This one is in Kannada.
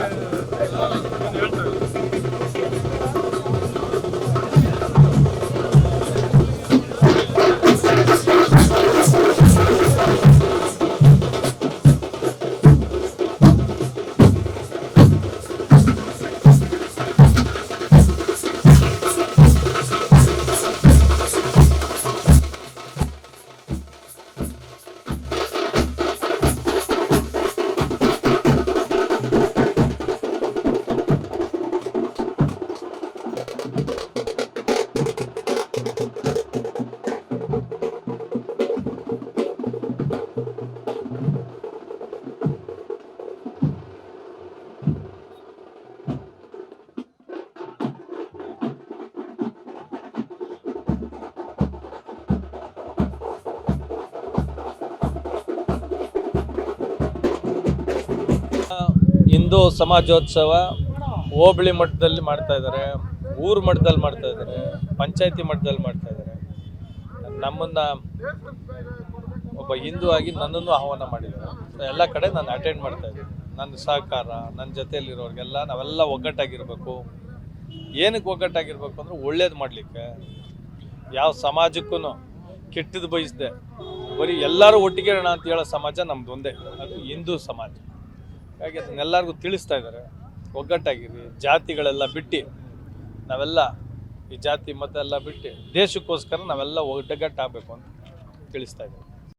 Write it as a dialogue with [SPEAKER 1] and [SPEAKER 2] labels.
[SPEAKER 1] Thank you. ಹಿಂದೂ ಸಮಾಜೋತ್ಸವ ಹೋಬಳಿ ಮಟ್ಟದಲ್ಲಿ ಮಾಡ್ತಾ ಇದ್ದಾರೆ ಊರು ಮಟ್ಟದಲ್ಲಿ ಮಾಡ್ತಾ ಇದ್ದಾರೆ ಪಂಚಾಯತಿ ಮಟ್ಟದಲ್ಲಿ ಮಾಡ್ತಾ ಇದ್ದಾರೆ. ನಮ್ಮನ್ನ ಒಬ್ಬ ಹಿಂದೂ ಆಗಿ ನನ್ನನ್ನು ಆಹ್ವಾನ ಮಾಡಿದ್ದಾರೆ ಎಲ್ಲ ಕಡೆ ನಾನು ಅಟೆಂಡ್ ಮಾಡ್ತಾ ಇದ್ದೀನಿ ನನ್ನ ಸಹಕಾರ, ನನ್ನ ಜೊತೆಯಲ್ಲಿರೋರಿಗೆಲ್ಲ ನಾವೆಲ್ಲ ಒಗ್ಗಟ್ಟಾಗಿರ್ಬೇಕು. ಏನಕ್ಕೆ ಒಗ್ಗಟ್ಟಾಗಿರ್ಬೇಕು ಅಂದ್ರೆ ಒಳ್ಳೇದು ಮಾಡಲಿಕ್ಕೆ. ಯಾವ ಸಮಾಜಕ್ಕೂ ಕೆಟ್ಟದ್ದು ಬಯಸ್ದೆ. ಬರೀ ಎಲ್ಲರೂ ಒಟ್ಟಿಗೆ ಇರೋಣ ಅಂತ ಹೇಳೋ ಸಮಾಜ ನಮ್ದು ಒಂದೇ. ಅದು ಹಿಂದೂ ಸಮಾಜ. ಹಾಗೆ ಅದನ್ನೆಲ್ಲರಿಗೂ ತಿಳಿಸ್ತಾ ಇದ್ದಾರೆ. ಒಗ್ಗಟ್ಟಾಗಿರಿ. ಜಾತಿಗಳೆಲ್ಲ ಬಿಟ್ಟು ನಾವೆಲ್ಲ ಈ ಜಾತಿ ಮತ ಎಲ್ಲ ಬಿಟ್ಟು ದೇಶಕ್ಕೋಸ್ಕರ ನಾವೆಲ್ಲ ಒಗ್ಗಟ್ಟಾಗಬೇಕು ಅಂತ ತಿಳಿಸ್ತಾ ಇದ್ದಾರೆ